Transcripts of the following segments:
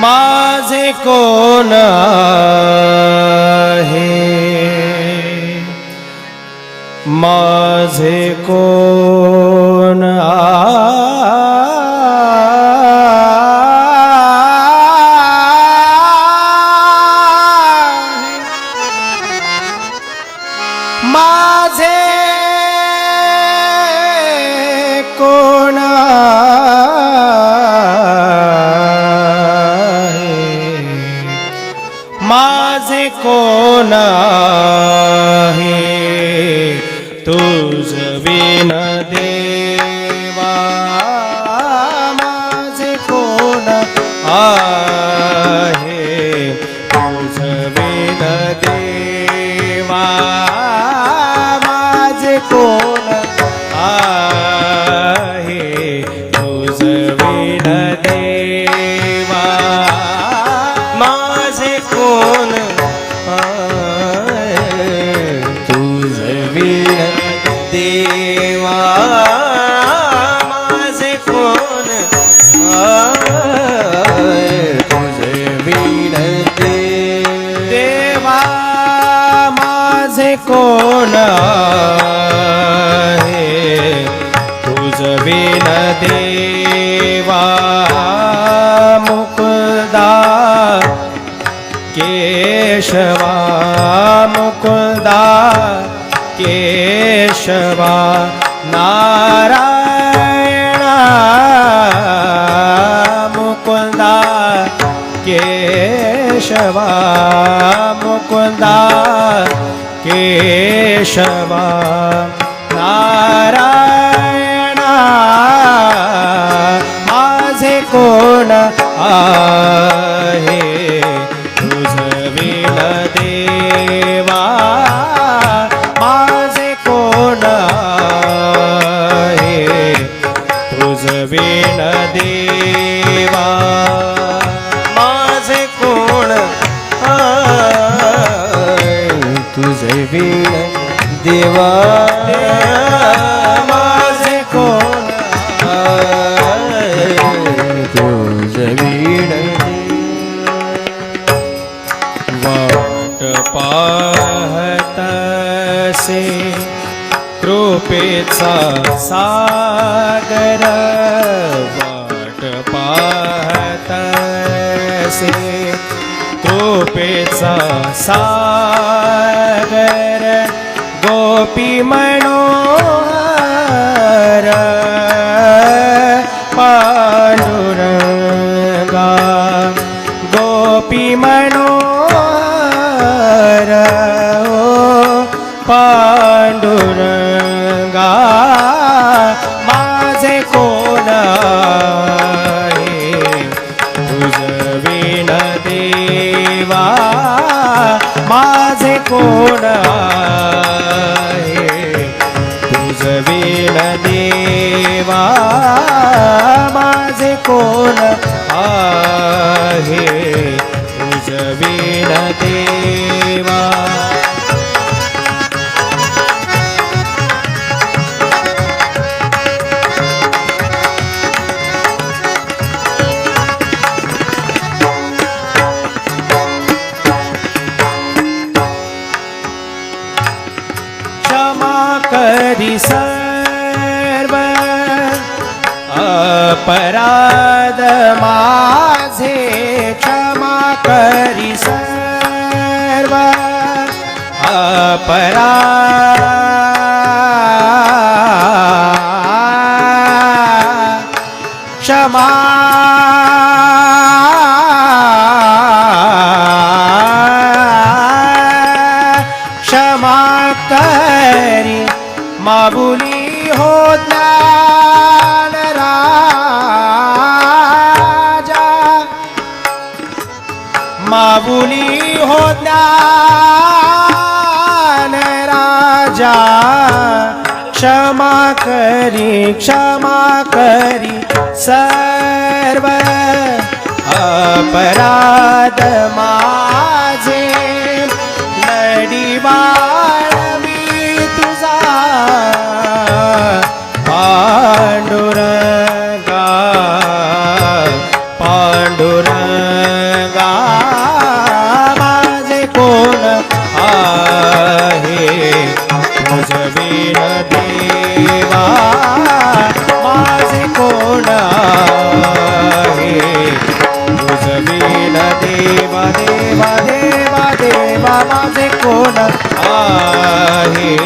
माझे कोण आहे? माझे कोण माझे कोण आहे तुझ विन देवा माझे कोण आहे. देवा माझे कोण हे तुझ विण देवा मुकुदा केशवा मुकुदा केशवा नारा केशवा मुकुंदा केशवा नारायणा माझे कोण आहे देवा। माझे कोण तुझ विण वाट पाहतसे कृपेचा सागर। वाट पाहतसे कृपेचा सागर। ગોપી મનોહર कोण आहे? तुझ देवा. क्षमा करी सर्व अपराध माझे क्षमा करी सर्व. अपराध क्षमा माबुली होत्या राजा. क्षमा करी क्षमा करी सर्व अपराध माझे. लढीवाळ असेल देवा देवा देवा देवा माझे कोण आहे?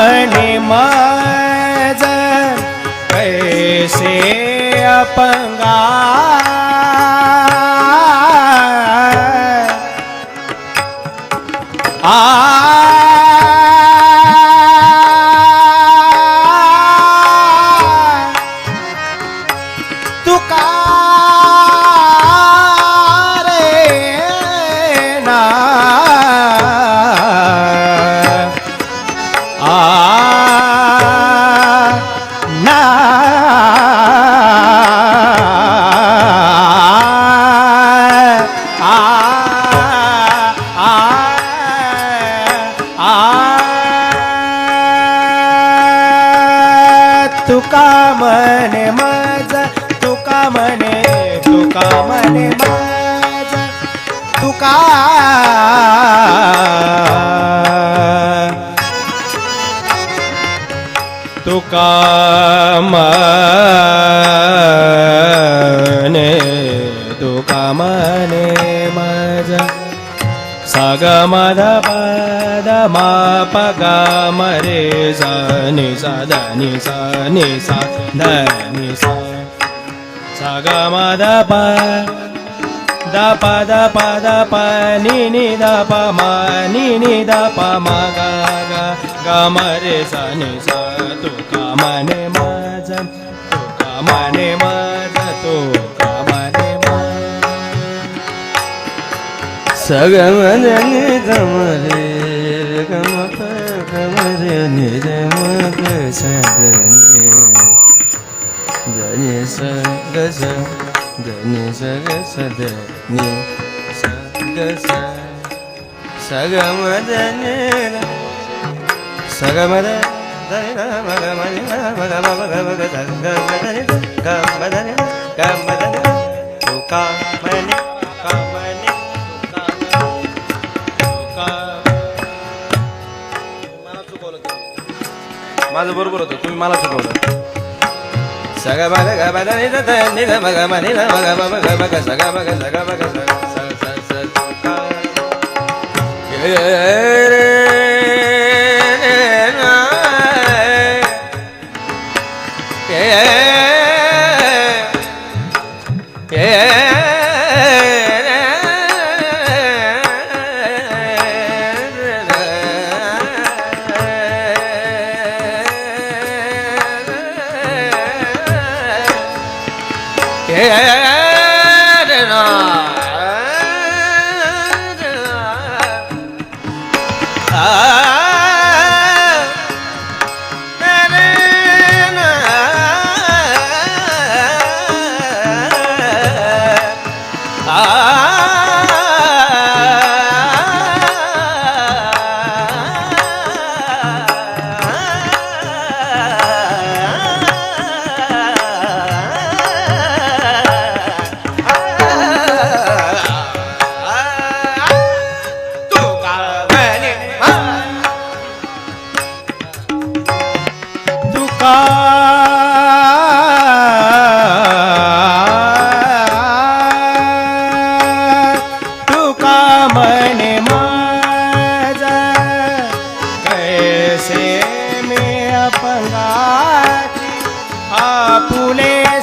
आणि मज कैसे अपंगा. आ तुका मने माझ तुका मने तुका मने माझ तुका कामाने तुकामाने माझा. सागमद पद माप गाम रे सा नि सा द नि सा नि सा. द नि सा सागमद पा द प द प द प नि नि द प मा नि नि द प मा गा गा. ग मरे सनी स तुका मने मज तुका मने मज तुका मने सग मरे गमरे गम गमरे निज मग सगने धने सग धने सग सदने सग सग मदने सगमद मग मग मग मग गमदन माझं बरोबर होतं तुम्ही मला चुकवलं. सग मग गमद नि मग मने मग मग मग सग मग सग मग सग सग सग ええええええ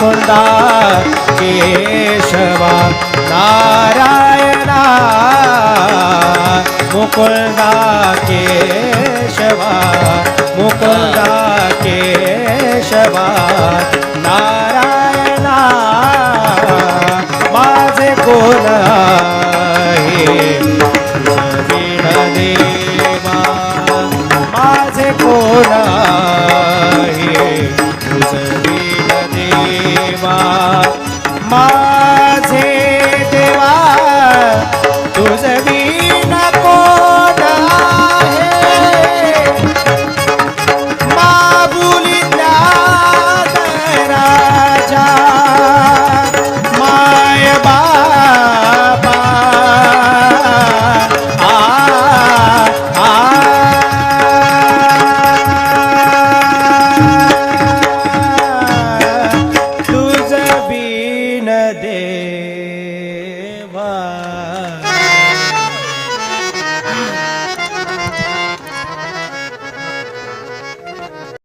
मुकुंदा केशवा नारायणा. मुकुंदा केशवा मुकुंदा केशवा नारायणा. माझे कोण देवा माझे कोण हे દેવા મા